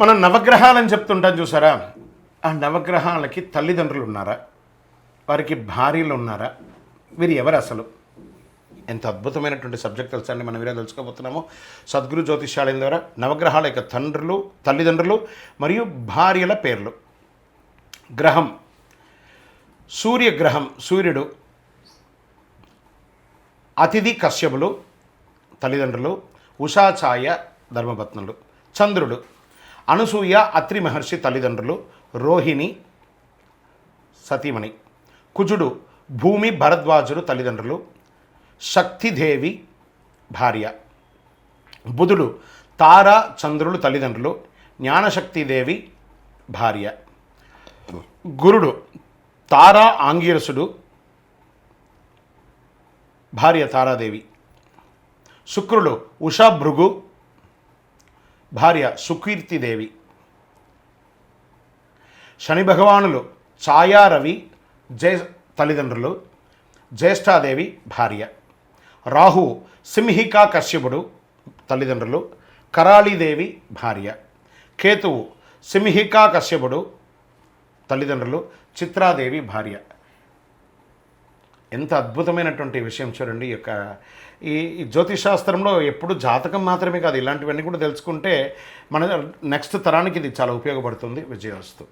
మనం నవగ్రహాలని చెప్తుంటాం చూసారా? ఆ నవగ్రహాలకి తల్లిదండ్రులు ఉన్నారా? వారికి భార్యలు ఉన్నారా? వీరు ఎవరు అసలు? ఎంత అద్భుతమైనటువంటి సబ్జెక్ట్ తెలుసా అండి? మనం వీరే తెలుసుకోబోతున్నాము. సద్గురు జ్యోతిష్యాలయం ద్వారా నవగ్రహాల యొక్క తండ్రులు తల్లిదండ్రులు మరియు భార్యల పేర్లు. గ్రహం. సూర్యగ్రహం సూర్యుడు. అతిథి కశ్యపులు తల్లిదండ్రులు. ఉషాఛాయ ధర్మపత్నులు. చంద్రుడు. అనసూయ అత్రి మహర్షి తల్లిదండ్రులు రోహిణి సతీమణి. కుజుడు భూమి భరద్వాజుడు తల్లిదండ్రులు శక్తిదేవి భార్య. బుధుడు తార చంద్రులు తల్లిదండ్రులు జ్ఞానశక్తిదేవి భార్య. గురుడు తారా ఆంగిరసుడు భార్య తారాదేవి. శుక్రుడు ఉషా భృగు భార్య సుకీర్తిదేవి శని భగవానులు ఛాయారవి జయ తల్లిదండ్రులు జ్యేష్ఠాదేవి భార్య. రాహు సింహికా కశ్యపుడు తల్లిదండ్రులు కరాళీదేవి భార్య. కేతువు సింహికా కశ్యపుడు తల్లిదండ్రులు చిత్రాదేవి భార్య. ఎంత అద్భుతమైనటువంటి విషయం చూడండి ఈ యొక్క ఈ ఈ జ్యోతిషాస్త్రంలో ఎప్పుడు జాతకం మాత్రమే కాదు ఇలాంటివన్నీ కూడా తెలుసుకుంటే మన నెక్స్ట్ తరానికి ఇది చాలా ఉపయోగపడుతుంది విజయవస్తు.